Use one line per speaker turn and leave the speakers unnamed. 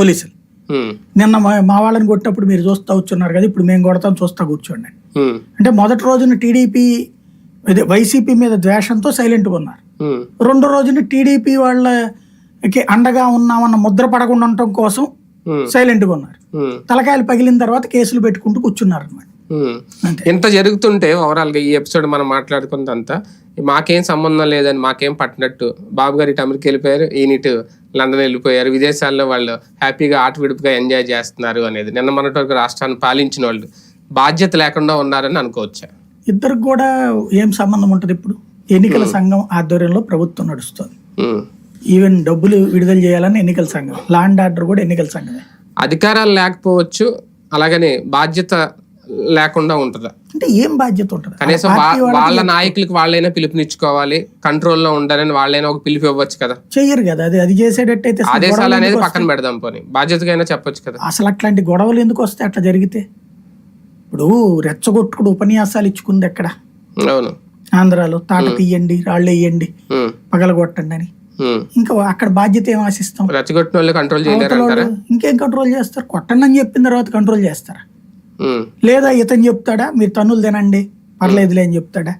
పోలీసులు. నిన్న మా వాళ్ళని కొట్టినప్పుడు మీరు చూస్తా కూర్చున్నారు కదా ఇప్పుడు మేము కొడతాం చూస్తా కూర్చోండి అంటే మొదటి రోజున టీడీపీ వైసీపీ మీద ద్వేషంతో సైలెంట్గా ఉన్నారు. రెండో రోజున టీడీపీ వాళ్ళకి అండగా ఉన్నామన్న ముద్ర పడకుండా ఉండటం కోసం సైలెంట్గా ఉన్నారు. తలకాయలు పగిలిన తర్వాత కేసులు పెట్టుకుంటూ కూర్చున్నారు అనమాట
ఇంత జరుగుతుంటే ఓవరాల్గా ఈ ఎపిసోడ్ మనం మాట్లాడుకున్నదంతా మాకేం సంబంధం లేదని మాకేం పట్టినట్టు. బాబు గారు ఇటు అమెరికా వెళ్ళిపోయారు ఈయన ఇటు లండన్ వెళ్ళిపోయారు. విదేశాల్లో వాళ్ళు హ్యాపీగా ఆట విడుపుగా ఎంజాయ్ చేస్తున్నారు అనేది. నిన్న మొన్నటి వరకు రాష్ట్రాన్ని పాలించిన వాళ్ళు బాధ్యత లేకుండా ఉన్నారని అనుకోవచ్చా?
ఇద్దరికి కూడా ఏం సంబంధం ఉంటుంది ఇప్పుడు? ఎన్నికల సంఘం ఆధ్వర్యంలో ప్రభుత్వం నడుస్తుంది. ఈవెన్ డబ్బులు విడుదల చేయాలని ఎన్నికల సంఘం లాండ్ ఆర్డర్ కూడా ఎన్నికల సంఘమే.
అధికారాలు లేకపోవచ్చు అలాగనే బాధ్యత లేకుండా ఉంటుందా.
అంటే ఏం బాధ్యత ఉంటుంది?
కనీసం వాళ్ళ నాయకులకు వాళ్ళైనా పిలుపునిచ్చుకోవాలి కంట్రోల్లో ఉండాలని వాళ్ళైనా ఒక పిలుపు ఇవ్వచ్చు కదా.
చెయ్యరు కదా అది అది చేసేటట్టయితే
ఆదేశాలు అనేది పక్కన పెడదాం పోనీ. బాధ్యతగా చెప్పొచ్చు కదా.
అసలు అట్లాంటి గొడవలు ఎందుకు వస్తాయి? అట్లా జరిగితే. ఇప్పుడు రెచ్చగొట్టుకుడు ఉపన్యాసాలు ఇచ్చుకుంది ఎక్కడ?
అవును.
ఆంధ్రాలో. తాట తీయండి రాళ్ళు వేయండి పగలగొట్టండి అని. ఇంకా అక్కడ బాధ్యత ఏం ఆశిస్తాం?
రెచ్చగొట్టిన వాళ్ళు కంట్రోల్
ఇంకేం కంట్రోల్ చేస్తారు? కొట్టండి అని చెప్పిన తర్వాత కంట్రోల్ చేస్తారా? లేదా ఇతను చెప్తాడా? మీరు తన్నులు తినండి. పర్లేదులే అని చెప్తాడా?